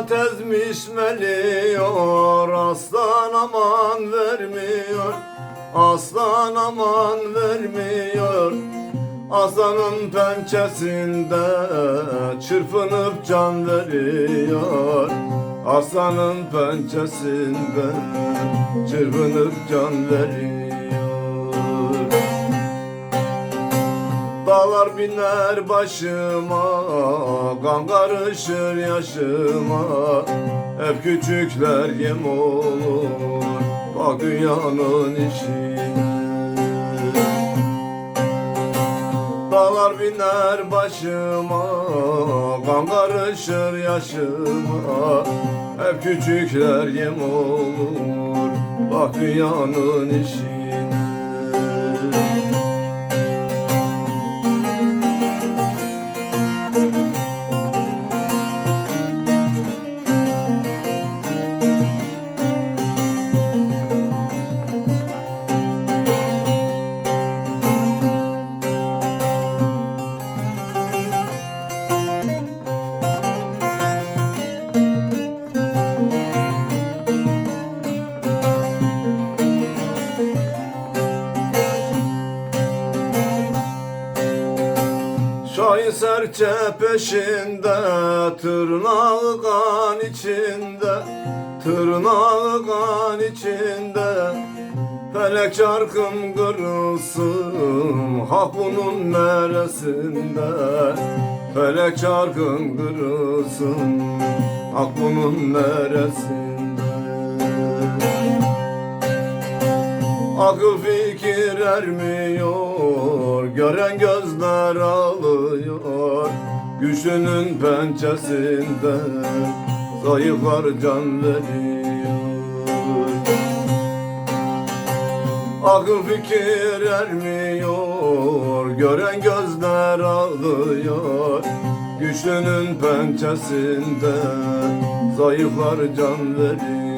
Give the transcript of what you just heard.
Hayrat ezmiş meliyor Aslan aman vermiyor Aslan aman vermiyor. Aslanın pençesinde çırpınıp can veriyor. Aslanın pençesinde çırpınıp can veriyor Dağlar biner başıma Kan karışır yaşıma. Hep küçükler yem olur Bak dünyanın işine. Dağlar biner başıma Kan karışır yaşıma. Hep küçükler yem olur Bak dünyanın işine Şahin serçe peşinde Tırnağı içinde Tırnağı içinde. Felek çarkım kırılsın Hak bunun neresinde? Felek çarkım kırılsın Hak bunun neresinde Akıl fikir ermiyor Gören gözler ağlıyor. Güçlünün pençesinde Zayıflar can veriyor. Akıl fikir ermiyor Gören gözler ağlıyor. Güçlünün pençesinde Zayıflar can veriyor